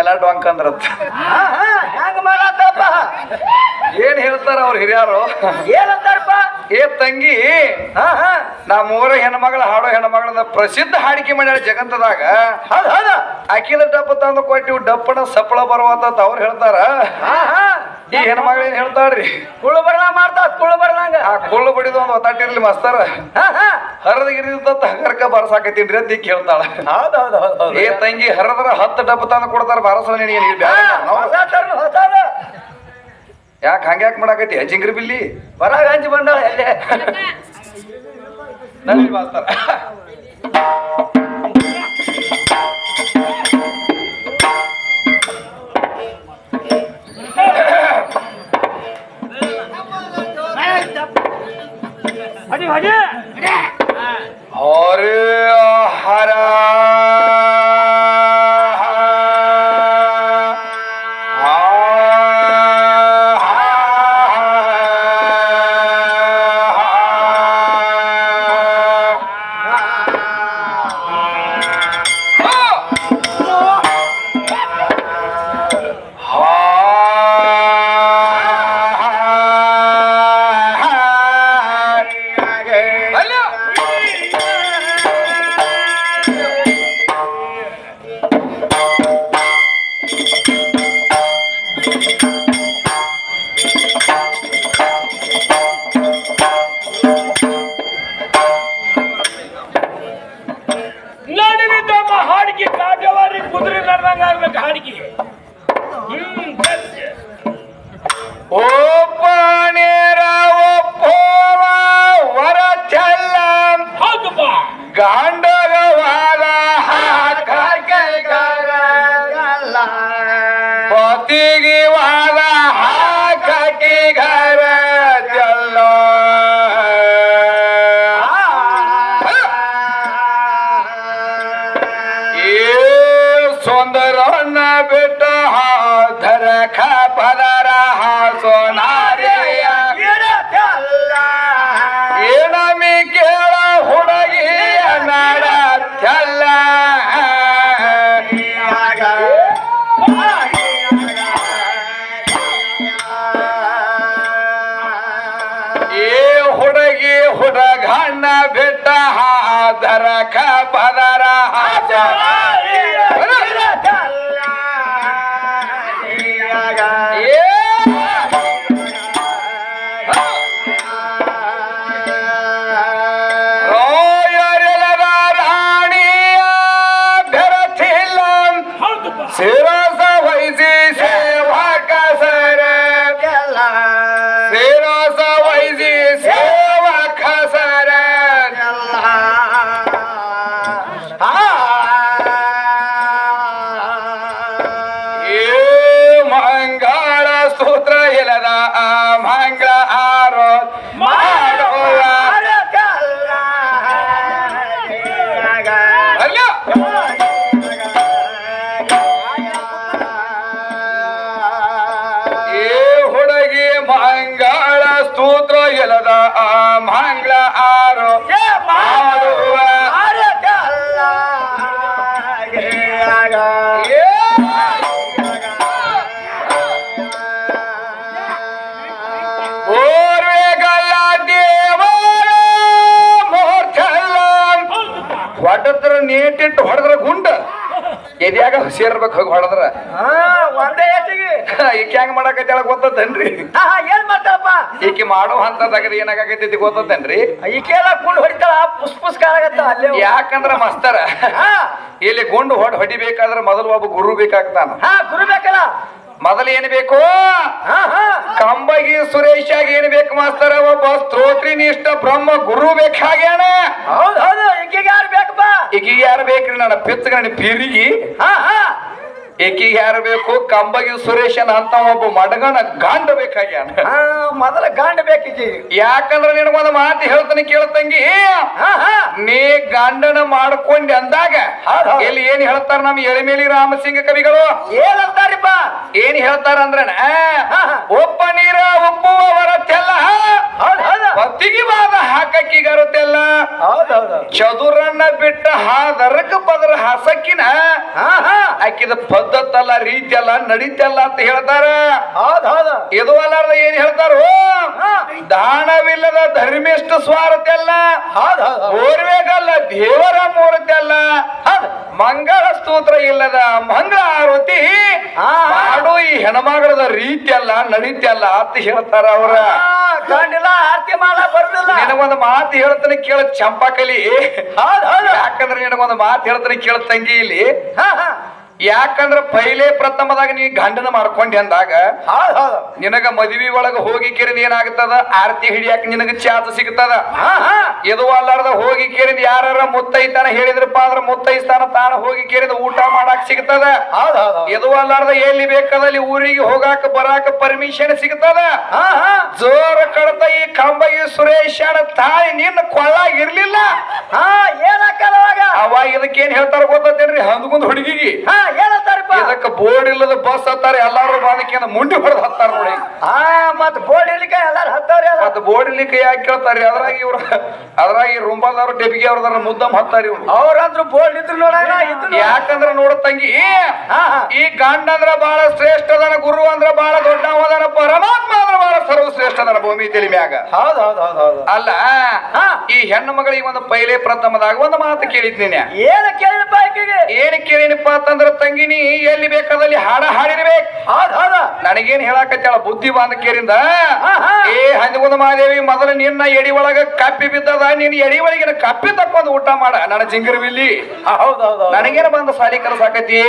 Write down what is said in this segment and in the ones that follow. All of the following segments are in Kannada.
ನೆಲ ಡೊಂಕ್ ಅಂದ್ರತ್ತ ಹಾ ಹಾ ಹೆಂಗ ಮಾಡತ್ತಪ್ಪ ಏನ್ ಹೇಳ್ತಾರ ಅವ್ರ ಹಿರಿಯರು? ಏನಂತಾರಪ್ಪ? ಏ ತಂಗಿ ಹಾ ಹಾ ನಾ ಮೂರ ಹೆಣ್ಮಗಳ ಹಾಡೋ ಹೆಣ್ಮಗಳ ಪ್ರಸಿದ್ಧ ಹಾಡಿಕೆ ಮಾಡ್ಯಾರ ಜಗಂತದಾಗ ಅಖಿಲ ಡಪ್ಪ ತಂದು ಕೊಟ್ಟಿವ್ ಡಪ್ಪಣ ಸಪ್ಪಳ ಬರುವಂತ ಅವ್ರು ಹೇಳ್ತಾರ. ಈ ಹೆಣ್ಮಗಳು ಏನ್ ಹೇಳ್ತಾಳ್ರಿ? ಕುಳ್ಳು ಬರ್ಲಂಗ ಮಾಡ್ತಾ ಕುಳು ಬರ್ಲಂಗ ಆ ಕುಳ್ಳು ಬಡಿದು ಒಂದು ಒತ್ತಾಟಿರ್ಲಿ ಮಾಸ್ತಾರ. ಹಾ ಹಾ. ಹರದ ಗಿರಿದಂತ ಹಗರ್ಕ ಬರ್ಸಾಕತ್ತೀನ್ರಿ ಅಂತ ಈಗ ಹೇಳ್ತಾಳ. ಹೌದ್ ಹೌದ್ ಹೌದ್ ಏ ತಂಗಿ ಹರದ್ರ ಹತ್ತು ಡಬ್ಬ ತಂದು ಕೊಡ್ತಾರ ಬಾರಸಲ ನಿನಗೆ ಯಾಕೆ ಹಂಗ್ಯಾಕ್ ಮಾಡಾಕತ್ತಿ? ಜಿಂಗ್ರಿ ಬಿಲ್ಲಿ? ಬರ ಹಂಚಿ ಬಂದಾಳ ಎಲ್ಲೇ? ನಲ್ಲಿ ಬಾಸ್ತಾರ ಹಡಿ ಕುದುರೆ ನಡೆದಂಗ ಸುಂದರನ್ನ ಬಿಟ್ಟ ಹಾಧರ ಖ ಪದರ ಹಾ ಸೋನಾರಿಯ ಸ್ತೋತ್ರ ಎಲ್ಲದ ಆ ಮಾಂಗ್ಲ ಆರೋ ಮಾಡುವ ಹೊಡೆದ್ರ ನೀಟಿಟ್ಟು ಹೊಡೆದ್ರ ಗುಂಡ. ಎದ್ಯಾಗ ಸೇರ್ಬೇಕು ಹೋಗಿ ಹೊಡೆದ್ರ. ಒಂದೇ ಎತ್ತಿಗೆ. ಈಕೆ ಹೆಂಗ್ ಮಾಡಕೈತಿ ಹೇಳಕ್ ಈಕೆ ಮಾಡೋ ಹಂತದಾಗ ಏನಾಗತೈತಿ ಗೊತ್ತೇನ್ರಿ ಈಕೆಲ್ಲ ಕುಂಡ್ ಹೊಡಿತಾಳ ಪುಸ್ ಪುಸ್ ಕಾಲಾಗತ್ತ ಅಲ್ಲೇ ಯಾಕಂದ್ರ ಮಸ್ತರ ಹಾ. ಇಲ್ಲಿ ಗುಂಡು ಹೊಡ್ ಹೊಡಿಬೇಕಾದ್ರೆ ಮೊದಲು ಒಬ್ಬ ಗುರು ಬೇಕಾಗ್ತಾನ. ಹಾ ಗುರು ಬೇಕಲ್ಲ. ಮೊದಲು ಏನ್ ಬೇಕು? ಕಂಬಗಿ ಸುರೇಶಾಗ ಏನ್ ಬೇಕು ಮಾಸ್ತರ? ಒಬ್ಬ ಸ್ತೋತ್ರಿ ನಿಷ್ಠ ಬ್ರಹ್ಮ ಗುರು ಬೇಕಾಗ್ಯಾನ ಹೌದ್ ಹೌದು. ಈಕೆಗೆ ಯಾರು ಬೇಕಪ್ಪ? ಈಕಿಗೆ ಯಾರು ಬೇಕ್ರಿ? ನನ್ನ ಪಿತ್ತಗಣಿ ಪಿರಿಗಿ. ಹಾ ಹಾ. ಈಕಿಗೆ ಯಾರು ಬೇಕು? ಕಂಬಗಿ ಸುರೇಶನ್ ಅಂತ ಒಬ್ಬ ಮಡಗನ ಗಾಂಡ ಬೇಕಾಗ್ಯಾನ. ಮೊದಲ ಗಾಂಡ ಯಾಕಂದ್ರೆ ಯಾಕಂದ್ರ ಒಂದು ಮಾತು ಹೇಳ್ತಾನೆ ಕೇಳ್ತಂಗಿ ಹಾ ಹಾ. ನೀ ಗಂಡನ ಮಾಡ್ಕೊಂಡಿ ಅಂದಾಗ. ಇಲ್ಲಿ ಏನ್ ಹೇಳ್ತಾರ ನಮ್ ಎಳಿಮೇಲಿ ರಾಮಸಿಂಗ ಕವಿಗಳು? ಏನಂತಾರಿಪ್ಪ ಏನ್ ಹೇಳ್ತಾರ ಅಂದ್ರೆ. ಒಪ್ಪ ನೀರ ಒಪ್ಪುವವರ ತೆಲ್ಲ. ಹೌದ್ ಬಾದ ಪತ್ತಿಗೆ ವಾದ ಹಾಕ ಆಕಿಗಾರುತ್ತೆಲ್ಲ ಹೌದ್ ಹೌದ್ ಹೌದ್. ಚದುರನ್ನ ಬಿಟ್ಟ ಹಾದರಕ ಪದರ ಹಸಕಿನ ಹಾ ಹಾ. ಆಕಿದ ಪದ್ಧತಲ್ಲ ರೀತಿಯಲ್ಲ ನಡೀತಲ್ಲ ಅಂತ ಹೇಳ್ತಾರ? ಹೌದ್ ಹೌದ್ ಇದು ಅಲ್ಲಾರ್ದ ಏನ್ ಹೇಳ್ತಾರೋ? ಹಾ. ದಾನವಿಲ್ಲದ ಧರ್ಮಿಷ್ಠ ಸ್ವಾರ್ಥ ಅಲ್ಲ. ಓರ್ವೇಗಲ್ಲ ದೇವರ ಮೂರ್ತಿ ಅಲ್ಲ ಮಂಗಳ ಸ್ತೋತ್ರ ಇಲ್ಲದ ಮಂಗಳ ಆರತಿ ಹಾಡು ಈ ಹೆಣ್ಮಗಳದ ರೀತಿಯಲ್ಲ ಅಲ್ಲ ನಡೀತಿ ಅಲ್ಲ ಅಂತ ಹೇಳ್ತಾರ ಅವ್ರ. ಹಾ, ಕಂಡಿಲ್ಲ ಆರ್ತಿ ಮಾಡ ಬರುದಿಲ್ಲ. ನಿನಗೊಂದು ಮಾತು ಹೇಳ್ತಾನೆ ಕೇಳ ಚಂಪಾಕಲಿ. ಯಾಕಂದ್ರೆ ನಿನಗೊಂದು ಮಾತು ಹೇಳ್ತಾನೆ ಕೇಳ ತಂಗಿ ಇಲ್ಲಿ. ಹಾ ಹಾ. ಯಾಕಂದ್ರ ಪೈಲೆ ಪ್ರಥಮದಾಗ ನೀ ಗಂಡನ ಮಾಡ್ಕೊಂಡಿ ಅಂದಾಗ ನಿನಗ ಮದುವೆ ಒಳಗ ಹೋಗಿ ಕೇರಿದ ಏನಾಗ್ತದ? ಆರತಿ ಹಿಡಿಯಾಕ ನಿನಗ ಚಾನ್ಸ್ ಸಿಗ್ತದ? ಹಾ ಹಾ. ಇದು ಅಲ್ಲಾರ್ದ ಹೋಗಿ ಕೇರಿದ ಯಾರ ಮುತ್ತೈತಾನ ಹೇಳಿದ್ರಪ್ಪ ಅಂದ್ರ ಮುತ್ತೈಸ್ತಾನ ತಾನ ಹೋಗಿ ಕೇರಿದ ಊಟ ಮಾಡಾಕ ಸಿಗ್ತದ? ಇದು ಅಲ್ಲಾರ್ದ ಎಲ್ಲಿ ಬೇಕಾದಲ್ಲಿ ಊರಿಗೆ ಹೋಗಾಕ ಬರಾಕ ಪರ್ಮಿಷನ್ ಸಿಗ್ತದ? ಜೋರ ಕಡತ ಈ ಕಂಬಗಿ ಸುರೇಶನ ತಾಯಿ ನಿನ್ನ ಕೊಳ್ಳಾಗಿರ್ಲಿಲ್ಲ ಅವಾಗ? ಇದಕ್ಕೇನ್ ಹೇಳ್ತಾರ ಗೊತ್ತೇನ್ರಿ ಹಂದ್ಗುಂದ್ ಹುಡುಗಿಗೆ. ಇದಕ್ಕ ಬೋರ್ಡ್ ಇಲ್ಲದ ಬಸ್ ಹತ್ತಾರ ಎಲ್ಲಾರು ಬಾನಕಿನ ಮುಂಡಿ ಹೊಡೆದ್ ಹತ್ತಾರ ನೋಡಿ. ಆ ಮತ್ ಬೋರ್ಡ್ ಇಲ್ಲಿಕ ಎಲ್ಲಾರು ಹತ್ತಾರ ಮತ್ ಬೋರ್ಡ್ ಇಲ್ಲಿಕ ಯಾಕೆ ಕೇಳ್ತಾರ್ರಿ ಅದ್ರಾಗ ಇವ್ರ ಅದ್ರಾಗ ಈ ರುಂಬಾದವ್ರು ಡೆಬಿಗೆ ಅವ್ರದಾರ ಮುದ್ದಮ್ ಹತ್ತಾರ ಇವ್ರು. ಅವ್ರಂದ್ರು ಬೋರ್ಡ್ ಇದ್ರು ನೋಡ ಯಾಕಂದ್ರ ನೋಡ ತಂಗಿ ಈ ಗಂಡ ಅಂದ್ರ ಬಹಳ ಶ್ರೇಷ್ಠ ಅದನ ಗುರು ಅಂದ್ರ ಬಹಳ ದೊಡ್ಡ ಅದನ ಪರಮಾತ್ಮ ಅಂದ್ರ ಬಹಳ ಸರ್ವಶ್ರೇಷ್ಠ ಅದನ ಭೂಮಿ ತಿಳಿ ಮ್ಯಾಗ. ಹೌದ್ ಹೌದ್ ಹೌದ್ ಹೌದು. ಅಲ್ಲ. ಈ ಹೆಣ್ಣು ಮಗಳಿಗೆ ಒಂದು ಪೈಲೆ ಪ್ರಥಮದಾಗ ಒಂದು ಮಾತು ಕೇಳಿದ್ನಿ ಏನ್ ಕೇಳಿನಪ್ಪ ಏನ್ ಕೇಳಿನಪ್ಪ ಅಂತಂದ್ರ ತಂಗಿನಿ ಎಲ್ಲಿ ಬೇಕಾದಲ್ಲಿ ಹಾಡ ಹಾಡಿರ್ಬೇಕು. ನನಗೇನ್ ಹೇಳಾಕತ್ತಾಳ ಬುದ್ಧಿ ಬಾಂಧ ಕೇರಿಂದ. ಏ ಹಂದಿಗುಂದ ಮಹಾದೇವಿ ಮೊದಲು ನಿನ್ನ ಎಡಿ ಒಳಗ ಕಪ್ಪಿ ಬಿದ್ದದ ನಿನ್ನ ಎಡಿ ಒಳಗಿನ ಕಪ್ಪಿ ತಕ್ಕೊಂದು ಊಟ ಮಾಡ. ನನ್ನ ಜಿಂಗರ್ ಬಿಲ್ಲಿ. ನನಗೇನ ಬಂದ ಸಾಲಿ ಕಲಸಾಕತಿ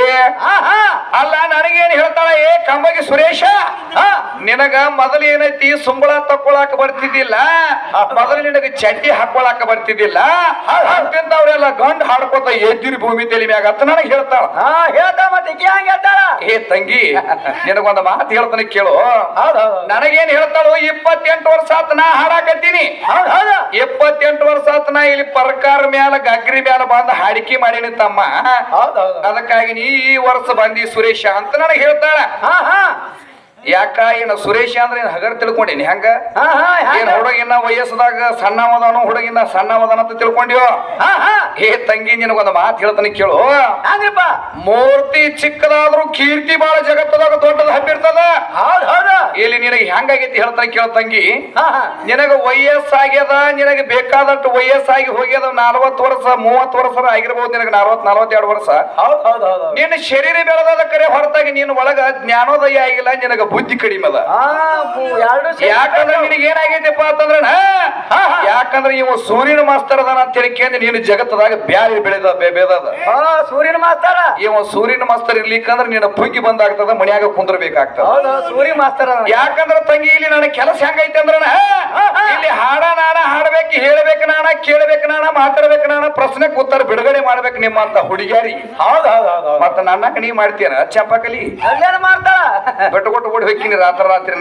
ಅಲ್ಲ ನನಗೇನ್ ಹೇಳ್ತಾಳ? ಏ ಕಂಬಗಿ ಸುರೇಶ ನಿನಗ ಮೊದಲು ಏನೈತಿ? ಸುಂಬಳ ತಕ್ಕೊಳಾಕ ಬರ್ತಿದ್ದಿಲ್ಲ. ಮೊದಲು ನಿನಗ ಚಡ್ಡಿ ಹಾಕೊಳಾಕ ಬರ್ತಿದ್ದಿಲ್ಲ. ಅವ್ರೆಲ್ಲ ಗಂಡ್ ಹಾಡ್ಕೊತ ಎದ್ದಿರಿ ಭೂಮಿ ತೆಲಿ ಮ್ಯಾಗ ಅಂತ ನನಗೆ ಹೇಳ್ತಾಳ. ಹೇಳ್ತಾ ಮತ್ತೆ ಈಕಿ ಹಂಗ ಹೇಳ್ತಾಳ? ಏ ತಂಗಿ ನಿನಗೊಂದು ಮಾತು ಹೇಳ್ತಾನೆ ಕೇಳು. ಹೌದ್ ಹೌದ್. ನನಗೇನ್ ಹೇಳ್ತಾಳು ಇಪ್ಪತ್ತೆಂಟು ವರ್ಷ ಆತ್ ನಾ ಹಾಡಾಕತ್ತೀನಿ. ಹೌದ್ ಹೌದ. ಇಪ್ಪತ್ತೆಂಟು ವರ್ಷ ಆತ್ ನಾ ಇಲ್ಲಿ ಪರ್ಕಾರ ಮ್ಯಾಲ ಗಗ್ರಿ ಮ್ಯಾಲ ಬಂದ ಹಾಡಿಕೆ ಮಾಡೀನಿ ತಮ್ಮ. ಹೌದ್ ಹೌದ್. ಅದಕ್ಕಾಗಿ ನೀ ಈ ವರ್ಷ ಬಂದಿ ಸುರೇಶ ಅಂತ ನನಗೆ ಹೇಳ್ತಾಳ. ಹಾ ಹಾ. ಯಾಕ? ಏನ ಸುರೇಶ ಅಂದ್ರೆ ಏನ್ ಹಗರ್ ತಿಳ್ಕೊಂಡೇನಿ? ಹೆಂಗ? ಏನ್ ಹುಡುಗಿನ ವಯಸ್ಸದಾಗ ಸಣ್ಣವದಾನು ಹುಡುಗಿನ ಸಣ್ಣವದಾನ ಅಂತ ತಿಳ್ಕೊಂಡ್ಯೋ? ಹಾ ತಂಗಿ ನಿನಗೊಂದು ಮಾತು ಹೇಳ್ತಾನೆ ಕೇಳು. ಮೂರ್ತಿ ಚಿಕ್ಕದಾದ್ರೂ ಕೀರ್ತಿ ಬಾಳ ಜಗತ್ತದಾಗ ದೊಡ್ಡದ ಹಬ್ಬಿರ್ತದ? ಹೌದ್ ಹೌದ. ಇಲ್ಲಿ ನಿನಗೆ ಹೆಂಗಾಗೈತಿ ಹೇಳ್ತಾ ಕೇಳ್ತಂಗಿ ನಿನಗ ವಯಸ್ಸಾಗ್ಯದ ನಿನಗೆ ಬೇಕಾದಷ್ಟು ವಯಸ್ಸಾಗಿ ಹೋಗ್ಯದ ನಲ್ವತ್ತು ವರ್ಷ ಮೂವತ್ತು ವರ್ಷ ಆಗಿರ್ಬೋದು ನಿನಗೆ ನಲ್ವತ್ ನಲ್ವತ್ತೆರಡು ವರ್ಷ. ನಿನ್ನ ಶರೀರ ಬೆಳೆದ ಕರೆ ಹೊರತಾಗಿ ನಿನ್ನ ಒಳಗ ಜ್ಞಾನೋದಯ ಆಗಿಲ್ಲ ನಿನಗ ಬುದ್ಧಿ ಕಡಿಮೆ ಅದ. ಯಾಕಂದ್ರೆ ನಿನಗೆ ಏನಾಗೈತಿಪ್ಪ ಅಂತಂದ್ರ ಯಾಕಂದ್ರೆ ಇವ ಸೂರ್ಯನ ಮಾಸ್ತರ್ ಅದನ್ನ ಕೇಂದ್ರ ನೀನು ಜಗತ್ತದಾಗ ಬ್ಯಾರಿ ಬೆಳೆದ ಬೇದದ ಸೂರ್ಯನ ಮಾಸ್ತರ. ಇವ ಸೂರ್ಯನ ಮಾಸ್ತರ್ ಇರ್ಲಿಕ್ಕಂದ್ರೆ ನಿನ್ನ ಪುಗ್ಗಿ ಬಂದಾಗ್ತದ ಮನ್ಯಾಗ ಕುಂದ್ರಬೇಕಾಗ್ತದ. ಸೂರ್ಯ ಮಾಸ್ತರ್. ಯಾಕಂದ್ರ ತಂಗಿ ಇಲ್ಲಿ ನನ್ನ ಕೆಲಸ ಹೆಂಗೈತೆ ಅಂದ್ರ ಇಲ್ಲಿ ಹಾಡ ನಾನ ಹಾಡ್ಬೇಕು ಹೇಳ್ಬೇಕು ನಾನ ಕೇಳ್ಬೇಕು ನಾನ ಮಾತಾಡ್ಬೇಕು ನಾನ ಪ್ರಶ್ನೆಗೆ ಉತ್ತರ ಬಿಡುಗಡೆ ಮಾಡ್ಬೇಕು ನಿಮ್ಮ ಅಂತ ಹೌದ್ ಹೌದ್ ಹೌದ್ ಹೌದ್. ಮತ್ತ ನನ್ನ ನೀ ಮಾಡ್ತೀನ ಚಂಪಕಲಿ ಮಾಡ್ತಾಳ? ಬೆಟ್ಟು ಕೊಟ್ಟು ಓಡ್ಬೇಕಿನಿ ರಾತ್ರಿ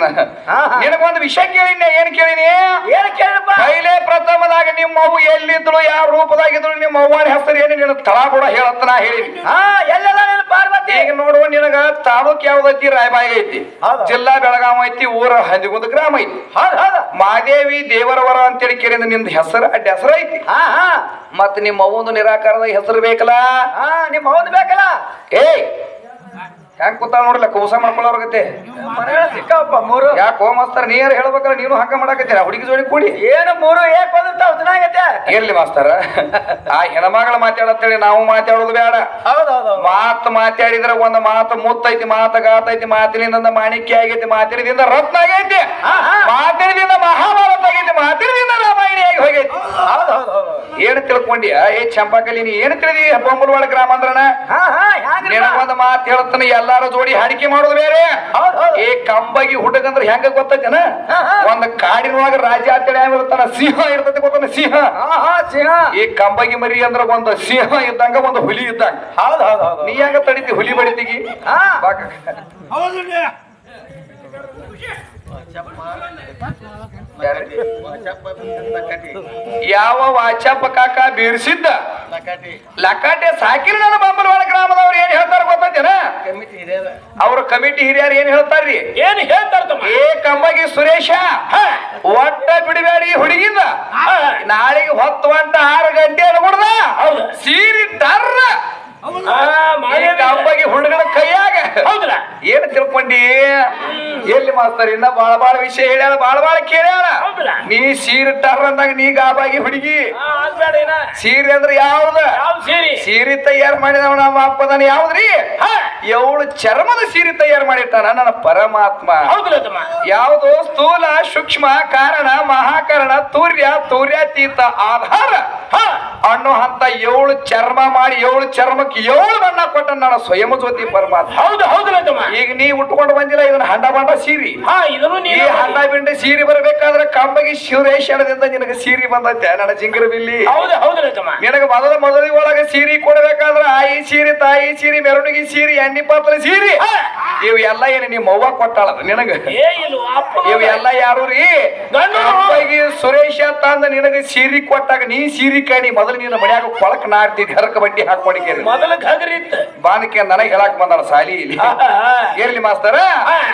ಹಾ. ನಿನಗೊಂದು ವಿಷಯ ಕೇಳಿನ ಏನ್ ಕೇಳಿನಿ ಏನ್ ಕೇಳಪ್ಪ ಕೈಲೇ ಪ್ರಥಮದಾಗ ನಿಮ್ಮ ಅವ್ವ ಎಲ್ಲಿದ್ರು ಯಾವ ರೂಪದಾಗಿದ್ರು ನಿಮ್ಮ ಅವ್ವನ ಹೆಸರು ಏನು ನಿನ್ನ ತಳ ಕೂಡ ಹೇಳತ್ತ ನಾ ಹೇಳಿನಿ. ಹಾ ಎಲ್ಲೆಲ್ಲ ಪಾರ್ವತಿ! ಈಗ ನೋಡುವ ನಿನಗ ತಾಲೂಕ್ ಯಾವ್ದೈತಿ? ರಾಯಬಾಯಿ ಐತಿ. ಹೌದು. ಜಿಲ್ಲಾ ಬೆಳಗಾವ್ ಐತಿ ಊರ ಹಂದಿಗುಂದ ಗ್ರಾಮ ಐತಿ. ಹೌದ್ ಹೌದ್. ಮಾದೇವಿ ದೇವರವರ ಅಂತೇಳಿ ಕೇಳಿದ ನಿಮ್ದ ಹೆಸರು ಅಡ್ಡ ಹೆಸರು ಐತಿ. ಹಾ ಹಾ. ಮತ್ ನಿಮ್ಮ ಅವ್ವಂದು ನಿರಾಕಾರದ ಹೆಸರು ಬೇಕಲ್ಲ? ಹಾ ನಿಮ್ಮ ಅವನ್ ಬೇಕಲ್ಲ? ಏಯ್! ಹೆಂಗ್ ಕೂತಾಳ ನೋಡ್ಲ? ಕೂಸ ಮಾಡ್ಕೊಳ್ಳೋರ್ಗತ್ತೆ ಸಿಕ್ಕಪ್ಪ ಮೂರು ಯಾಕೋ ಮಾಸ್ತರ ನೀರ್ ಹೇಳ್ಬೇಕಲ್ಲ ನೀನು ಹಂಗ ಮಾಡಕತ್ತೀರ? ಹುಡುಗಿ ಜೋಡಿ ಕೂಡಿ. ಏನು ಮೂರು ಏಕ್ ಚೆನ್ನಾಗೈತೆ. ಇರ್ಲಿ ಮಾಸ್ತರ. ಆ ಹೆಣ್ಮಗಳ ಮಾತಾಡತ್ತೇಳಿ ನಾವು ಮಾತಾಡೋದು ಬೇಡ. ಹೌದೌದು ಹೌದ್ ಮಾತು ಮಾತಾಡಿದ್ರ ಒಂದ್ ಮಾತು ಮುತ್ತೈತಿ ಮಾತ ಗಾತೈತಿ ಮಾತಿನಿಂದ ಮಾಣಿಕ್ಯ ಆಗೈತಿ ಮಾತಿನಿಂದ ರತ್ನ ಆಗೈತಿ. ಮಾತಿನಿಂದ ಮಹಾಭಾರತ ಆಗೈತಿ ಮಾತಿನದಿಂದ ಆಗಿ ಹೋಗೈತಿ. ಹೌದ್ ಹೌದ್ ಹೌದ್. ಏನ್ ತಿಳ್ಕೊಂಡ್ಯ? ಏ ಚಂಪಾಕಲಿ ನೀ ಏನು ತಿಳಿದಿ ಬೊಂಬಲ್ವಾಡ ಗ್ರಾಮ ಅಂದ್ರನ? ಹಾ ಹಾ ಹ್ಯಾಂಗ್ರಿಪ್ಪ? ನಿನಗೊಂದ್ ಮಾತು ಹೇಳ್ತಾನೆ ಎಲ್ಲಾರ ಜೋಡಿ ಹಾಡಿಕೆ ಮಾಡೋದು ಬೇರೆ. ಹೌದ್ ಹೌದ್. ಏ ಕಂಬಗಿ ಹುಡುಗಂದ್ರೆ ಹೆಂಗ ಗೊತ್ತೈತೇನ? ಒಂದು ಹಾ. ಒಂದ್ ಕಾಡಿನೊಳಗ ರಾಜ ಅಂತೇಳಿ ಇರ್ತಾನ ಸಿಂಹ ಇರ್ತೈತಿ ಗೊತ್ತಾನ? ಸಿಂಹ. ಹಾ ಹಾ ಸಿಂಹ. ಈ ಕಂಬಗಿ ಮರಿ ಅಂದ್ರ ಒಂದು ಸಿಂಹ ಇದ್ದಂಗ ಒಂದು ಹುಲಿ ಇದ್ದಂಗ. ಹೌದ್ ಹೌದ್ ಹೌದ್. ನೀ ಹೆಂಗ ತಡಿತಿ ಹುಲಿ ಬಡಿತಿಗಿ? ಹಾ. ಬಾಕ. ಹೌದು ಯಾವ ವಾಚಪ್ಪ ಕಾಕ ಬೀರ್ಸಿದ್ದ? ಲಕಾಟೆ ಸಾಕಿರ ನನ್ನ ಬಂಬಲವಾಡ ಗ್ರಾಮದವ್ರು ಏನ್ ಹೇಳ್ತಾರ ಗೊತ್ತೇನ ಅವ್ರ ಕಮಿಟಿ ಹಿರಿಯರು ಏನ್ ಹೇಳ್ತಾರ್ರಿ? ಏನ್ ಹೇಳ್ತಾರ ತಮ್ಮ? ಏ ಕಂಬಗಿ ಸುರೇಶ ಒಟ್ಟ ಬಿಡಬೇಡಿ ಹುಡುಗಿಂದ. ನಾಳೆಗೆ ಹೊತ್ತು ಅಂತ ಆರು ಗಂಟೆ ಅನ್ಬಿಡ್ದ ಹೌದು. ಸೀರಿ ಟರ್ರ ಕಂಬಗಿ ಹುಡುಗನ ಕೈಯಾಗ. ಹೌದಲ್ಲ? ಏನ್ ತಿಳ್ಕೊಂಡಿ? ಎಲ್ಲಿ ಮಾಸ್ತರ್ ಇನ್ನ ಬಾಳ ಬಾಳ ವಿಷಯ ಹೇಳ್ಯಾಳ ಬಾಳ ಬಾಳ ಕೇಳ್ಯಾಳ. ನೀ ಸೀರೆ ಟರ್ ಅಂದಾಗ ನೀ ಗಾಬಾಗಿ ಹುಡುಗಿ. ಸೀರೆ ಅಂದ್ರೆ ಯಾವ್ದ? ಯಾವ ಸೀರಿ? ತಯಾರು ಮಾಡಿದವ ನಮ್ಮ ಅಪ್ಪದನ ಯಾವ್ದ್ರಿ? ಎವಳು ಚರ್ಮದ ಸೀರೆ ತಯಾರು ಮಾಡಿರ್ತಾನ ನನ್ನ ಪರಮಾತ್ಮ. ಯಾವ್ದು ಸ್ಥೂಲ ಸೂಕ್ಷ್ಮ ಕಾರಣ ಮಹಾಕಾರಣ ತೂರ್ಯ ತೂರ್ಯಾತೀತ ಆಧಾರ. ಅನ್ನೋ ಅಂತ ಏಳು ಚರ್ಮ ಮಾಡಿ ಏಳು ಚರ್ಮಕ್ಕೆ ಏಳು ಬಣ್ಣ ಕೊಟ್ಟ ನನ್ನ ಸ್ವಯಂ ಜ್ಯೋತಿ ಪರಮಾತ್ಮ. ಹೌದು ಹೌದು ಈಗ ನೀ ಉಟ್ಕೊಂಡು ಬಂದಿಲ್ಲ ಇದನ್ನ ಹಂಡ ಬಂಡ ಸೀರಿ. ಈ ನೀನು ಹಂಡ ಬಿಂಡೆ ಸೀರಿ ಬರಬೇಕಾದ್ರೆ ಕಂಬಗಿ ಶಿವರೇಶ್ವರದಿಂದ ನಿನಗೆ ಸೀರಿ ಬಂದೈತೆ ನನ್ನ ಜಿಂಗರ ಬಿಲ್ಲಿ. ಹೌದು ನಿನಗೆ ಮೊದಲ ಮೊದಲಿ ಒಳಗೆ ಸೀರಿ ಕೊಡಬೇಕಾದ್ರೆ ಆಯಿ ಸೀರಿ ತಾಯಿ ಸೀರಿ ಮೆರವಣಿಗೆ ಸೀರಿ ಎಣ್ಣಿ ಪಾತ್ರ ಸೀರಿ. ಇವೆಲ್ಲ ಇವು ಎಲ್ಲ ಏನು ನಿಮ್ಮ ಅವ್ವ ಕೊಟ್ಟಾಳ ನಿನಗ? ಇವೆಲ್ಲ ಯಾರು ರೀ. ಸುರೇಶ ತಂದ ನಿನಗೆ ಸೀರಿ ಕೊಟ್ಟಾಗ ನೀ ಸೀರೆ ಕಾಣಿ ಮೊದಲು ನೀನು ಮನ್ಯಾಗ ಕೊಳಕ್ ನಾರ್ತಿದ್ ಹರಕ ಬಡ್ಡಿ ಹಾಕೊಂಡಿಕೇರಿ ಮೊದಲ ಘಗರಿ ಇತ್ತು. ಬಾಂದಕ್ಕೆ ನನಗೆ ಹೇಳಕ್ ಬಂದಾಳ ಸಾಲಿ ಇಲ್ಲಿ. ಇರ್ಲಿ ಮಾಸ್ತರ.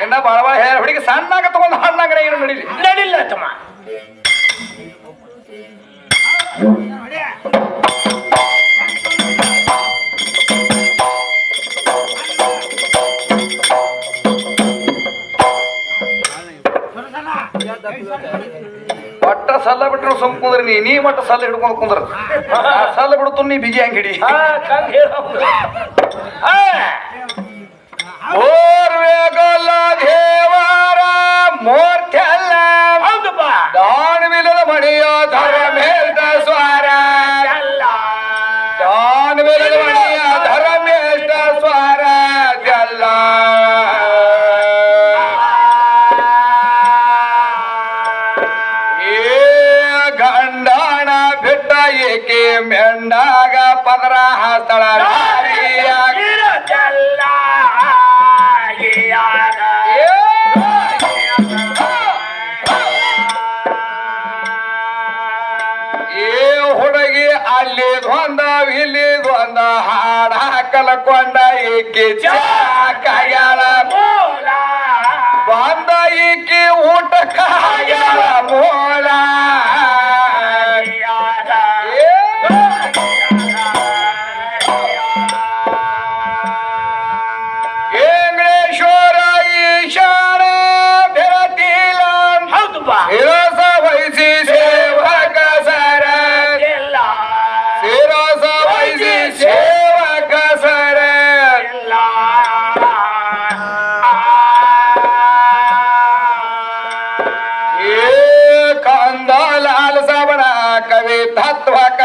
ಇನ್ನ ಬಾಳ ಬಾಳ ಹೇಳ ಹುಡುಗಿ ಸಣ್ಣಾಗ ತಗೊಂಡು ಹಣ್ಣಾಗ ಏನು ನಡಿಲಿ? ನಡಿಲ್ಲ ತಮ್ಮ. ಒಟ್ಟ ಸಲ್ಲ ಬಿಟ್ರು ಸುಮ್ ಕುಂದ್ರಿ ನೀ ನೀ ಮಟ್ಟ ಸಲ್ಲ ಹಿಡ್ಕೊಂಡು ಕುಂದ್ರ. ಸಲ್ಲ ಬಿಡ್ತು ನೀ ಬಿಗಿ ಹಂಗ ಹಿಡಿ ಓರ್ವೇಗಲ್ಲ ದೇವರ ಹೌದಪ್ಪ ಅಲ್ಲಿ ದ್ವಂದ ಇಲ್ಲಿ ದ್ವಂದ ಹಾಡ ಕಲ್ಕೊಂಡ ಈಕಿ ಚಾಕಾಗ್ಯಾಳ ಬಂದ ಈಕಿ ಊಟಕ್ಕ ಆಗ್ಯಾಳ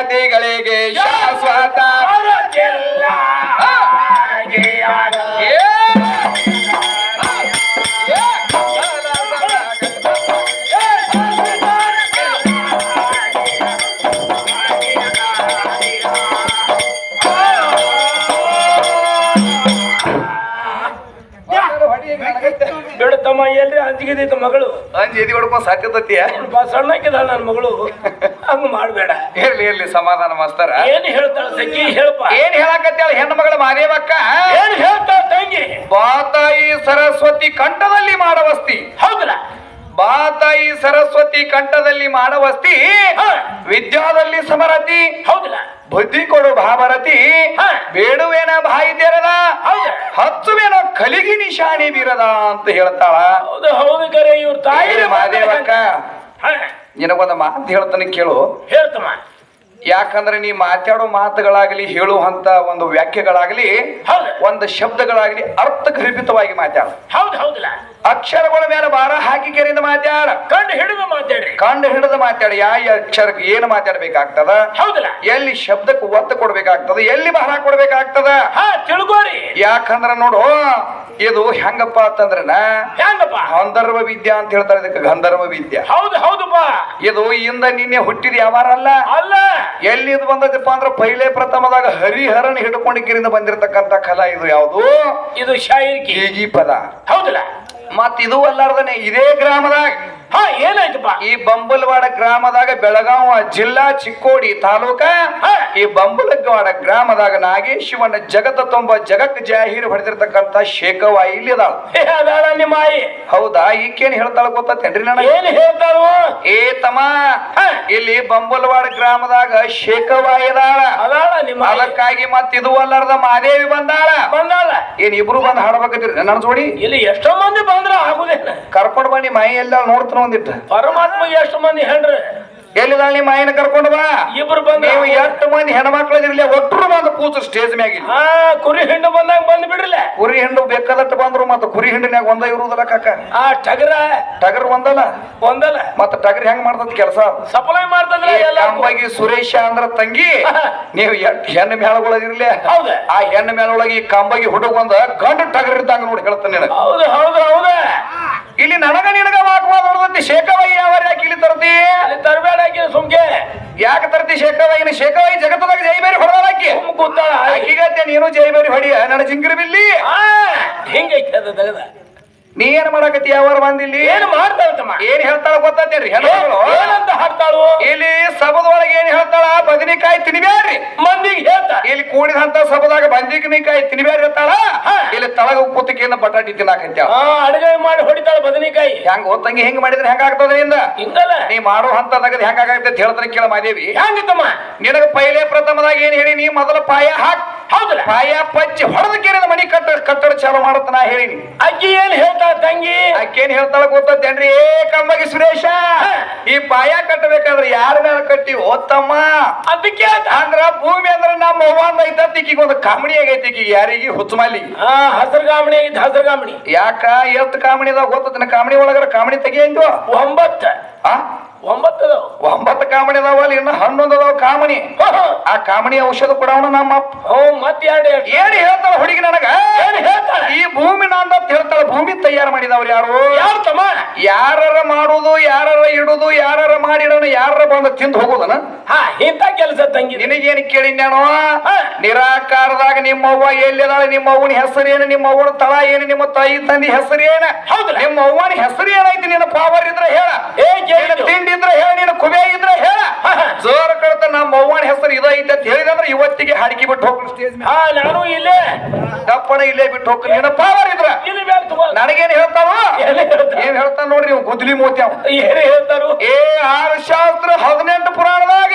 ಕಥೆಗಳಿಗೆ ಶಾಶ್ವತ ಬಿಡ್ತಮ್ಮ ಎಲ್ರಿ ಅಂಜಿಗಿದೈತ ಮಗಳು. ಅಂಜಿ ಹೊಡ್ಕೊಂಡ್ ಸಾಧ್ಯತತಿಯ ಬಾ ಸಣ್ಣಕ್ಕಿದಾಳ ನನ್ನ ಮಗಳು. ಹಂಗ ಮಾಡಬೇಡ. ಇರ್ಲಿ ಇರ್ಲಿ ಸಮಾಧಾನ ಮಾಸ್ತರ. ಏನ್ ಹೇಳ್ತಾಳ ತಂಗಿ ಹೇಳಪ್ಪ ಏನ್ ಹೇಳಕತ್ತೇಳ ಹೆಣ್ಣು ಮಗಳ ಮಾರೇವಕ್ಕ ಏನ್ ಹೇಳ್ತಾಳ ತಂಗಿ? ಬಾತಾಯಿ ಸರಸ್ವತಿ ಕಂಠದಲ್ಲಿ ಮಾಡವಸ್ತಿ. ಹೌದಲ್ಲ? ಬಾತಾಯಿ ಸರಸ್ವತಿ ಕಂಠದಲ್ಲಿ ಮಾಡವಸ್ತಿ. ವಿದ್ಯಾದಲ್ಲಿ ಸಮರತಿ. ಹೌದಲ್ಲ? ಬುದ್ಧಿ ಕೊಡು ಭಾಭರತಿ. ಬೇಡುವೇನ ಬಾಯಿ ತೆರದ. ಹಚ್ಚುವೇನ ಕಲಿಗಿ ನಿಶಾನಿ ಬೀರದ ಅಂತ ಹೇಳ್ತಾಳ. ಹೌದು ಹೌದು ಕರೆ ಇವ್ರ ತಾಯಿ ಮಾದೇವಕ್ಕ. ನಿನಗೊಂದು ಮಾತು ಹೇಳ್ತಾನೆ ಕೇಳು. ಹೇಳ್ತಮ್ಮ. ಯಾಕಂದ್ರೆ ನೀ ಮಾತಾಡೋ ಮಾತುಗಳಾಗಲಿ ಹೇಳುವಂತ ಒಂದು ವ್ಯಾಖ್ಯೆಗಳಾಗಲಿ ಹೌದು. ಒಂದು ಶಬ್ದಗಳಾಗಲಿ ಅರ್ಥಗರ್ಭಿತವಾಗಿ ಮಾತಾಡ. ಹೌದು ಹೌದಲ್ಲ. ಅಕ್ಷರಗಳ ಮೇಲೆ ಭಾರ ಹಾಕಿ ಕೆರೆಯಿಂದ ಮಾತಾಡ. ಕಂಡು ಹಿಡಿದು ಮಾತಾಡಿ ಕಂಡು ಹಿಡಿದು ಮಾತಾಡಿ ಯಾವ ಅಕ್ಷರಕ್ಕೆ ಏನು ಮಾತಾಡ್ಬೇಕಾಗ್ತದ? ಹೌದಲ್ಲ. ಎಲ್ಲಿ ಶಬ್ದಕ್ಕೆ ಒತ್ತು ಕೊಡ್ಬೇಕಾಗ್ತದ? ಎಲ್ಲಿ ಭಾರ ಕೊಡ್ಬೇಕಾಗ್ತದ? ಹಾ ತಿಳ್ಕೋರಿ. ಯಾಕಂದ್ರ ನೋಡು ಇದು ಹೆಂಗಪ್ಪ ಅಂತಂದ್ರನ? ಹೆಂಗಪ್ಪ? ಗಂಧರ್ವ ವಿದ್ಯಾ ಅಂತ ಹೇಳ್ತಾರೆ ಇದಕ್ಕೆ ಗಂಧರ್ವ ವಿದ್ಯಾ. ಹೌದು ಹೌದಪ್ಪ. ಇದು ಇಂದ ನಿನ್ನೆ ಹುಟ್ಟಿದ ಯಾವಾರ ಅಲ್ಲ? ಅಲ್ಲ. ಎಲ್ಲಿ ಇದು ಬಂದದಪ್ಪ ಅಂದ್ರೆ ಪೈಲೆ ಪ್ರಥಮದಾಗ ಹರಿಹರನ್ ಹಿಡ್ಕೊಂಡಿಗಿರಿಂದ ಬಂದಿರತಕ್ಕಂತ ಕಲಾ ಇದು ಯಾವುದು? ಇದು ಶಾಯಿರ್ಗಿ ಪದ. ಹೌದಲ್ಲ. ಮತ್ ಇದು ಅಲ್ಲಾರ್ದನೆ ಇದೇ ಗ್ರಾಮದಾಗ ಹಾ ಏನಾಯ್ತಪ್ಪ? ಈ ಬಂಬಲ್ವಾಡ ಗ್ರಾಮದಾಗ ಬೆಳಗಾವ ಜಿಲ್ಲಾ ಚಿಕ್ಕೋಡಿ ತಾಲೂಕ. ಈ ಬಂಬಲವಾಡ ಗ್ರಾಮದಾಗ ನಾಗೇಶಿವನ ಜಗತ್ತ ತುಂಬ ಜಗಕ್ ಜಾಹೀರ್ ಹೊಡೆದಿರ್ತಕ್ಕಂತ ಶೇಖವಾಯಿ ಇಲ್ಲಿ ಅದಾಳ ಅದಾಳ ನಿಮ್ಮ ಆಯಿ. ಹೌದಾ ಈಕೇನ್ ಹೇಳ್ತಾಳ ಗೊತ್ತೇನ್ರಿ ಏನ್ ಹೇಳ್ತಾಳು? ಏ ತಮ್ಮ. ಇಲ್ಲಿ ಬಂಬಲ್ವಾಡ ಗ್ರಾಮದಾಗ ಶೇಖವಾಯಿ ಅದಾಳ. ಅದಾಳ ನಿಮ್ಮ. ಅದಕ್ಕಾಗಿ ಮತ್ ಇದು ಅಲ್ಲಾರ್ದ ಮಾದೇವಿ ಬಂದಾಳ. ಬಂದಾಳ. ಏನ್ ಇಬ್ರು ಬಂದ್ ಹಾಡ್ಬೇಕತ್ತೀರಿ? ನನ್ನ ಜೋಡಿ? ಇಲ್ಲಿ ಎಷ್ಟೋ ಮಂದಿ ಬಂದ್ರ ಆಗುದೇನ ಕರ್ಕೊಂಡ್ ಬನ್ನಿ ಮೈ ಎಲ್ಲ ನೋಡ್ತಾನ ಒಂದಿಟ್ಟು ಪರಮಾತ್ಮ ಎಷ್ಟು ಮಂದಿ ಹೆಣ್ರಿ ಎಲ್ಲಿದ ನಿಮ್ಮ ಮಾಯಿನ ಕರ್ಕೊಂಡು ಬಾ. ಇಬ್ರು ಬಂದ ನೀವು ಎಷ್ಟು ಮಂದಿ ಹೆಣ್ಮಕ್ಳು ಇರ್ಲಿ ಒಟ್ಟರು ಬಂದು ಕೂತು ಸ್ಟೇಜ್ ಮ್ಯಾಗ ಹಾ ಕುರಿ ಹಿಂಡು ಬಂದಾಗ ಬಂದ್ ಬಿಡ್ರಲ್ಲ. ಕುರಿ ಹಿಂಡು ಬೇಕಾದಟ್ಟು ಬಂದ್ರು ಮತ್ತೆ ಕುರಿ ಹಿಂಡಿನ್ಯಾಗ ಒಂದ ಇರುವುದಲ್ಲ ಕಾಕ. ಆ ಟಗರ ಟಗರ್ ಒಂದಲ್ಲ. ಒಂದಲ್ಲ. ಮತ್ತೆ ಟಗರ್ ಹೆಂಗ್ ಮಾಡ್ತದ ಕೆಲಸ? ಸಪ್ಲೈ ಮಾಡ್ತಂದ್ರ ಸುರೇಶ ಅಂದ್ರ ತಂಗಿ. ನೀವು ಎಷ್ಟು ಹೆಣ್ಣು ಮೇಳಗಳದಿರ್ಲಿ ಹೌದ. ಆ ಹೆಣ್ಣು ಮೇಳೊಳಗೆ ಈ ಕಂಬಾಗಿ ಹುಡುಗ ಒಂದ ಗಂಡು ಟಗರ್ ಇದ್ದಂಗ ನೋಡಿ ಹೇಳ್ತಾನೆ ಹೌದು ಹೌದು ಹೌದ. ಇಲ್ಲಿ ನನಗ ನಿನಗ ವಾಗ್ವಾದ ಹೊಡೆದಂತೆ ಶೇಖವಯ್ಯ ಯಾವ ಯಾಕೆ ಇಲ್ಲಿ ತರ್ತಿ ತರಬೇಡ ಹಾಕಿ ಸುಮ್ಕೆ. ಯಾಕೆ ತರ್ತಿ ಶೇಖವಯ್ಯನ ಶೇಖವಯ್ಯ ಜಗತ್ತದಾಗ ಜೈಬೇರಿ ಹೊಡೆದಾಕಿ ಸುಮ್ ಕೂತಾಳ. ಆಕಿಗತ್ತೆ ನೀನು ಜೈಬೇರಿ ಹೊಡಿಯ? ನನ್ನ ಜಿಂಗಿರಿ ಬಿಲ್ಲಿ. ಆ ಹಿಂಗೈತೆ ಅದು ತೆಗದ ನೀ ಏನ್ ಮಾಡಕತ್ತಿ ಯಾವಾರ ಬಂದಿಲ್ಲಿ? ಏನು ಮಾಡ್ತಾಳ ತಮ್ಮ ಏನ್ ಹೇಳ್ತಾಳ ಗೊತ್ತೇನ್ರಿ ಏನಂತ ಹಾಡ್ತಾಳು? ಇಲ್ಲಿ ಸಬದೊಳಗೆ ಏನ್ ಹೇಳ್ತಾಳ? ಬದನಿಕಾಯಿ ತಿನ್ಬ್ಯಾಡ್ರಿ. ಮಂದಿಗೆ ಹೇಳ್ತಾ? ಇಲ್ಲಿ ಕೂಡಿದಂತ ಸಬದಾಗ ಬದನಿಕಾಯಿ ತಿನ್ಬ್ಯಾಡ್ರಿ ಹೇಳ್ತಾಳ ಇಲ್ಲಿ ತಳಗ ಕೂತಿಕೆಯಿಂದ ಬಟಾಟಿ ತಿನ್ನಾಕಂತ್ಯಾಳ. ಆ ಅಡುಗೆ ಮಾಡಿ ಹೊಡಿತಾಳ ಬದನಿಕಾಯಿ. ಹೆಂಗ್ ಗೊತ್ತಂಗೆ ಹೆಂಗ್ ಮಾಡಿದ್ರೆ ಹೆಂಗ ಆಗ್ತದ ಹಿಂಗಲ್ಲ ನೀ ಮಾಡೋ ಹಂತದಾಗ ಹೆಂಗ ಆಗತ್ತೆ ಅಂತ ಹೇಳ್ತಾನೆ ಕೇಳ ಮಾದೇವಿ. ಹೆಂಗಿತ್ತಮ್ಮ? ನಿನಗ ಪೈಲೆ ಪ್ರಥಮದಾಗ ಏನ್ ಹೇಳಿ ನೀ ಮೊದಲ ಪಾಯ ಹಾಕ್. ಹೌದಲ್ಲ ಪಾಯ ಪಚ್ಚಿ ಹೊಡೆದ ಕೇರಿದ ಮನಿ ಕಟ್ಟ ಕಟ್ಟಡ ಚಾಲು ಮಾಡತ್ತ ನಾ ಹೇಳಿನಿ. ಅಕ್ಕಿ ಏನ್ ಹೇಳ್ತಾಳ ತಂಗಿ? ಆಕೇನ್ ಹೇಳ್ತಾಳ ಗೊತ್ತೇನ್ರಿ ಏ ಕಮ್ಮಗಿ ಸುರೇಶ ಈ ಪಾಯ ಕಟ್ಟಬೇಕಾದ್ರೆ ಯಾರ ಮೇಲೆ ಕಟ್ಟಿ? ಓತ್ತಮ್ಮ ಅದಕ್ಕೆ ಹೇಳ್ತ ಅಂದ್ರ ಭೂಮಿ ಅಂದ್ರ ನಮ್ಮ ಅವ್ವಂದ ಐತಂತ ಈಕಿಗೆ ಒಂದು ಕಾಮಣಿ ಆಗೈತಿ ಈಕಿಗೆ ಯಾರಿಗೆ ಹುಚ್ಚುಮಾಲಿ ಹಾ ಹಸರು ಗಾಮಣಿ ಐತಿ ಹಸರು ಗಾಮಣಿ ಯಾಕ? ಎತ್ ಕಾಮಣಿ ಅದಾವ ಗೊತ್ತದ ಕಾಮಣಿ ಒಳಗರ? ಕಾಮಣಿ ತೆಗಿಯಂದು ಒಂಬತ್ತ. ಆ? ಒಂಬತ್ತು ಅದಾವು. ಒಂಬತ್ತು ಕಾಮಣಿ ಅಲ್ಲಿ ಇನ್ನ ಹನ್ನೊಂದು ಅದಾವ ಕಾಮಣಿ. ಆ ಕಾಮಣಿ ಔಷಧ ಕೊಡವನ ನಮ್ಮ ಹ್ಞೂ ಮತ್ತೆ ಎರಡು ಏನ್ ಹೇಳ್ತಾಳ ಹುಡುಗಿ ನನಗ? ಏನ್ ಹೇಳ್ತಾಳ? ಈ ಭೂಮಿ ನಂದ ಹೇಳ್ತಾಳ ಭೂಮಿ ತಯಾರು ಮಾಡಿದವ್ರು ಯಾರು? ಯಾರು ತಮ್ಮ? ಯಾರರ ಮಾಡುದು ಯಾರರ ಇಡುದು ಯಾರರ ಮಾಡಿಡೋಣ ಯಾರರ ಬಂದು ತಿಂದು ಹೋಗುದನ? ಹಾ ಇಂಥ ಕೆಲಸ ತಂಗಿ ನಿನಗೇನು ಕೇಳಿ ನಾನು. ನಿರಾಕಾರದಾಗ ನಿಮ್ಮವ್ವ ಎಲ್ಲಿದಾಳೆ? ನಿಮ್ಮ ಅವ್ವನ ಹೆಸರು ಏನು? ನಿಮ್ಮ ಅವ್ವನ ತಳ ಏನು? ನಿಮ್ಮ ತಾಯಿ ತಂದಿ ಹೆಸರೇನ ಹೌದು? ನಿಮ್ಮ ಅವ್ವನ ಹೆಸರು ಏನೈತಿ ನಿನ್ನ ಪಾವರ್ ಇದ್ರೆ ಹೇಳ. ಏ ತಿಂಡಿ ಇದ್ರೆ ಹೇಳ ನಿನ್ನ ಕುಬೆ ಇದ್ರೆ ಹೇಳ. ಜೋರ ಕಳ್ತ ನಮ್ಮ ಅವ್ವನ ಹೆಸರು ಇದೈತೆ ಅಂತ ಹೇಳಿದಂದ್ರೆ ಇವತ್ತಿಗೆ ಹಾಡಿಕೆ ಬಿಟ್ಟು ಹೋಗ್ಲಿ ಸ್ಟೇಜ್ ಮೇಲೆ ಹಾ ನಾನು ಇಲ್ಲೇ. ದಪ್ಪಣ ಇಲ್ಲೇ ಬಿಟ್ಟು ಹೋಗ್ಲಿ ನಿನ್ನ ಪಾವರ್ ಇದ್ರ. ನನಗೇನು ಹೇಳ್ತಾವ? ಏನ್ ಹೇಳ್ತಾನ ನೋಡ್ರಿ ನೀವು ಗುದ್ಲಿ ಮೋತಿ ಅವ. ಏನು ಹೇಳ್ತಾರು? ಏ ಆರು ಶಾಸ್ತ್ರ ಹದಿನೆಂಟು ಪುರಾಣದಾಗ.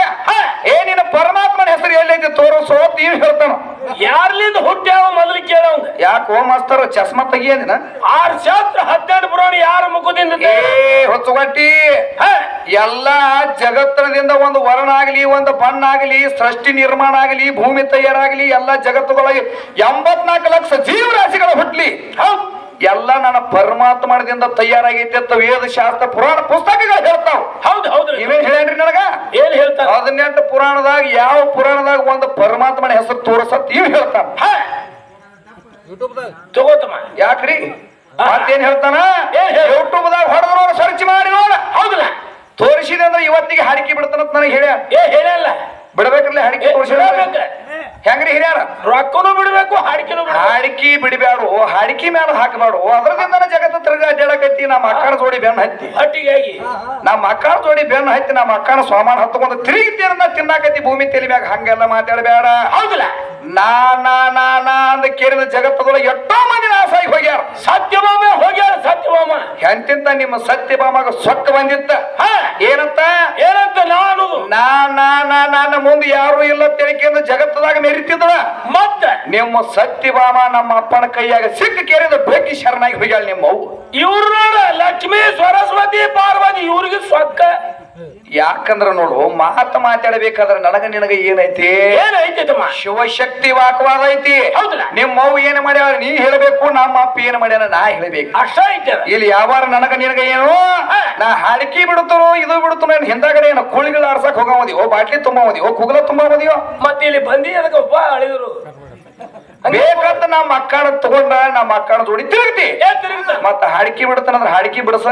ಏ ನಿನ್ನ ಪರಮಾತ್ಮನ ಹೆಸರು ಎಲ್ಲೈತಿ ತೋರಿಸೋ ನೀವ್ ಹೇಳ್ತಾನ. ಯಾರ್ಲಿಂದ ಹುಟ್ಟ್ಯಾವ ಮೊದಲು ಯಾಕೆ ಯಾಕೋ ಮಾಸ್ತರ್ ಚಸ್ಮಾ ತೆಗಿಯಂದಿನ? ಆರ್ ಶಾಸ್ತ್ರ ಹದಿನೆಂಟು ಪುರಾಣ ಯಾರ ಮುಖದಿಂದ? ಏ ಹೊಚ್ಚುಗಟ್ಟಿ. ಹಾ, ಎಲ್ಲ ಜಗತ್ತಿನಿಂದ ಒಂದು ವರ್ಣ ಆಗಲಿ ಒಂದು ಬಣ್ಣ ಆಗಲಿ ಸೃಷ್ಟಿ ನಿರ್ಮಾಣ ಆಗಲಿ ಭೂಮಿ ತಯಾರಾಗಲಿ ಎಲ್ಲ ಜಗತ್ತುಗಳಿಗೆ ಎಂಬತ್ನಾಲ್ಕು ಲಕ್ಷ ಜೀವರಾಶಿಗಳು ಹುಟ್ಲಿ. ಹೌದ್ ಎಲ್ಲ ನನ್ನ ಪರಮಾತ್ಮನದಿಂದ ತಯಾರಾಗೈತೆ ಅಂತ ವೇದ ಶಾಸ್ತ್ರ ಪುರಾಣ ಪುಸ್ತಕಗಳು ಹೇಳ್ತಾವ. ಹೌದು ಹೌದು ಇವೇನ್ ಹೇಳ್ರಿ ನನಗ? ಏನ್ ಹೇಳ್ತಾರೆ? ಹದಿನೆಂಟು ಪುರಾಣದಾಗ ಯಾವ ಪುರಾಣದಾಗ ಒಂದು ಪರಮಾತ್ಮನ ಹೆಸರು ತೋರ್ಸತ್ ಇವ್ ಹೇಳ್ತಾನ. ಹಾ. ತಗೋತಮ್ಮ. ಯಾಕ್ರಿ? ಮತ್ತೇನ್ ಹೇಳ್ತಾನ? ಯೂಟ್ಯೂಬ್ದಾಗ ಹೊಡೆದ್ರು ಸರ್ಚ್ ಮಾಡಿ ನೋಡ. ಹೌದಲ್ಲ? ತೋರಿಸಿದೆ ಅಂದ್ರೆ ಇವತ್ತಿಗೆ ಹಾಡಿಕೆ ಬಿಡ್ತಾನಂತ ನನಗೆ ಹೇಳ್ಯ ಏ ಹೇಳಲ್ಲ ಬಿಡ್ಬೇಕ್ರಲ್ಲ ಹಾಡಿಕೆ ತೋರಿಸಿದ ಹೆಂಗ್ರಿ ಹಿರಿಯಾರ? ರೊಕ್ಕನು ಬಿಡಬೇಕು ಹಾಡಿಕೆನು ಬಿಡ ಹಾಡಿಕೆ ಬಿಡಬ್ಯಾಡು ಹಾಡಿಕೆ ಮೇಲೆ ಹಾಕಬೇಡು ಅದ್ರದಿಂದ ಜಗತ್ತ ತಿರ್ಗ ಅಡ್ಡಾಡಕತ್ತಿ ನಮ್ಮ ಅಕ್ಕನ ಜೋಡಿ ಬೆನ್ನ ಹತ್ತಿ. ಹಟ್ಟಿಗಾಗಿ. ನಮ್ಮ ಅಕ್ಕನ ಜೋಡಿ ಬೆನ್ನ ಹತ್ತಿ ನಮ್ಮ ಅಕ್ಕನ ಸ್ವಾಮಾನ ಹತ್ಕೊಂಡು ತಿರುಗಿ ತೀರ್ನ ತಿನ್ನಾಕತ್ತಿ ಭೂಮಿ ತೆಲಿ ಮ್ಯಾಗ ಹಂಗೆಲ್ಲ ಮಾತಾಡಬೇಡ ಹೌದಲ್ಲ? ನಾ ನಾ ನಾ ನಾ ಅಂತ ಕೇಳಿದ ಜಗತ್ತದೊಳಗೆ ಎಷ್ಟೋ ಮಂದಿ ನಾಶ ಆಗಿ ಹೋಗ್ಯಾರ. ಸತ್ಯಭಾಮ ಹೋಗ್ಯಾರ ಸತ್ಯಭಾಮ. ಎಂತಿಂತ ನಿಮ್ಮ ಸತ್ಯಭಾಮಗ ಸೊಕ್ಕ ಬಂದಿತ್ತ? ಏನಂತ? ಏನಂತ ನಾನು? ನಾ ನಾ ನಾ ನನ್ನ ಮುಂದೆ ಯಾರು ಇಲ್ಲ ತೆರಿಕೆಯಿಂದ ಜಗತ್ತದಾಗ ಮೆರಿತಿದ್ವ ಮತ್ತ? ನಿಮ್ಮ ಸತ್ಯಭಾಮ ನಮ್ಮ ಅಪ್ಪನ ಕೈಯಾಗ ಸಿಕ್ಕ ಕೇರಿದ ಬೆಕ್ಕಿ ಶರಣಾಗಿ ಹೋಗ್ಯಾಳ ನಿಮ್ಮ ಅವ್ವ ಇವ್ರು ನೋಡ ಲಕ್ಷ್ಮಿ ಸರಸ್ವತಿ ಪಾರ್ವತಿ ಇವ್ರಿಗೆ ಸೊಕ್ಕ. ಯಾಕಂದ್ರ ನೋಡು ಮಾತ ಮಾತಾಡಬೇಕಾದ್ರೆ ನನಗ ನಿನಗ ಏನೈತಿ? ಶಿವಶಕ್ತಿ ವಾಕವಾದ ಐತಿ? ನಿಮ್ಮ ಅವ್ವ ಏನ್ ಮಾಡ್ಯಾರ ನೀ ಹೇಳಬೇಕು ನಮ್ಮ ಅಪ್ಪ ಏನ್ ಮಾಡ್ಯಾನ? ನಾ ಹೇಳಬೇಕು. ಇಲ್ಲಿ ಯಾವಾರ ನನಗ ನಿನಗ ಏನು? ನಾ ಹಾಡಿಕೆ ಬಿಡುತ್ತೋ ಇದು ಬಿಡುತ್ತೋ ಏನ್ ಹಿಂದಾಗಡೆ ಏನು ಕುಳಿಗಳು ಆರ್ಸಕ್ ಹೋಗೋದಿಯೋ ಬಾಟ್ಲಿ ಕುಗ್ಲ ಕುಗಲ ತುಂಬವದಿಯೋ ಮತ್ತೆ ಇಲ್ಲಿ ಬಂದಿ ಅದಕ್ಕೆ ಒಬ್ಬ ಅಳಿದ್ರು. ಬೇಕಂತ ನಮ್ಮ ಅಕ್ಕನ ತಗೊಂಡ ನಮ್ಮ ಅಕ್ಕನ ಜೋಡಿ ತಿರುಗತಿ. ಏ ತಿರುಗ್ತಾನ ಮತ್ತ ಹಾಡಿಕೆ ಬಿಡ್ತಾನಂದ್ರ ಹಾಡಿಕೆ ಬಿಡಸ